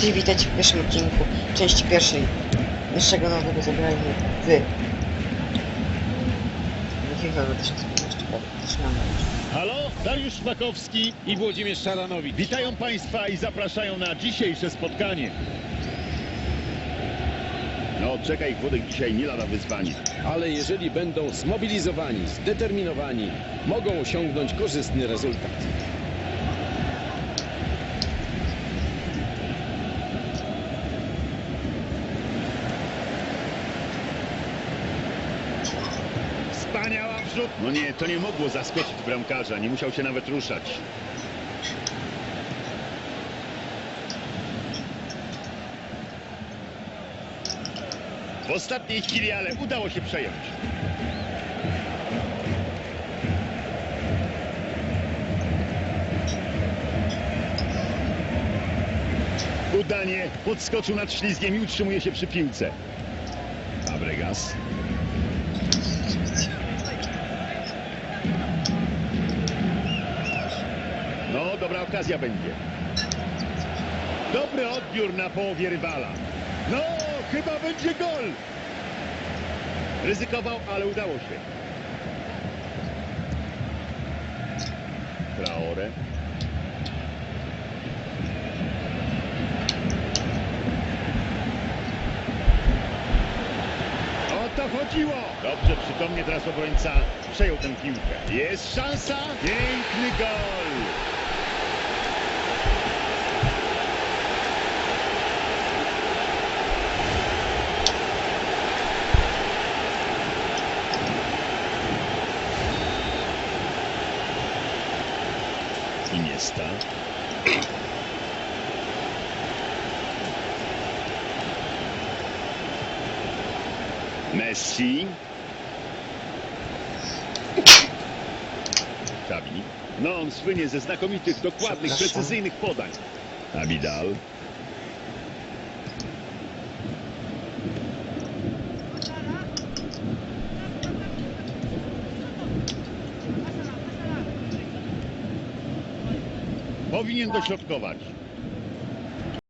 Cześć, witajcie w pierwszym odcinku, części pierwszej naszego nowego zagrania w w FIFA 2015. Zaczynamy już. Halo, Dariusz Szpakowski i Włodzimierz Szaranowicz. Witają Państwa i zapraszają na dzisiejsze spotkanie. No, czekaj, Włodek dzisiaj nie lada wyzwanie. ale jeżeli będą zmobilizowani, zdeterminowani, mogą osiągnąć korzystny rezultat. Wspaniała wrzut. No nie, to nie mogło zaskoczyć bramkarza, nie musiał się nawet ruszać. W ostatniej chwili, ale udało się przejąć. Udanie podskoczył nad ślizgiem i utrzymuje się przy piłce. Fabregas. No, dobra okazja będzie. Dobry odbiór na połowie rywala. No, chyba będzie gol. Ryzykował, ale udało się. Traore. O to chodziło! Dobrze, przytomnie teraz obrońca przejął tę piłkę. Jest szansa! Piękny gol! Iniesta. Messi. Xavi. No, on słynie ze znakomitych, dokładnych, precyzyjnych podań. Abidal. Powinien dośrodkować.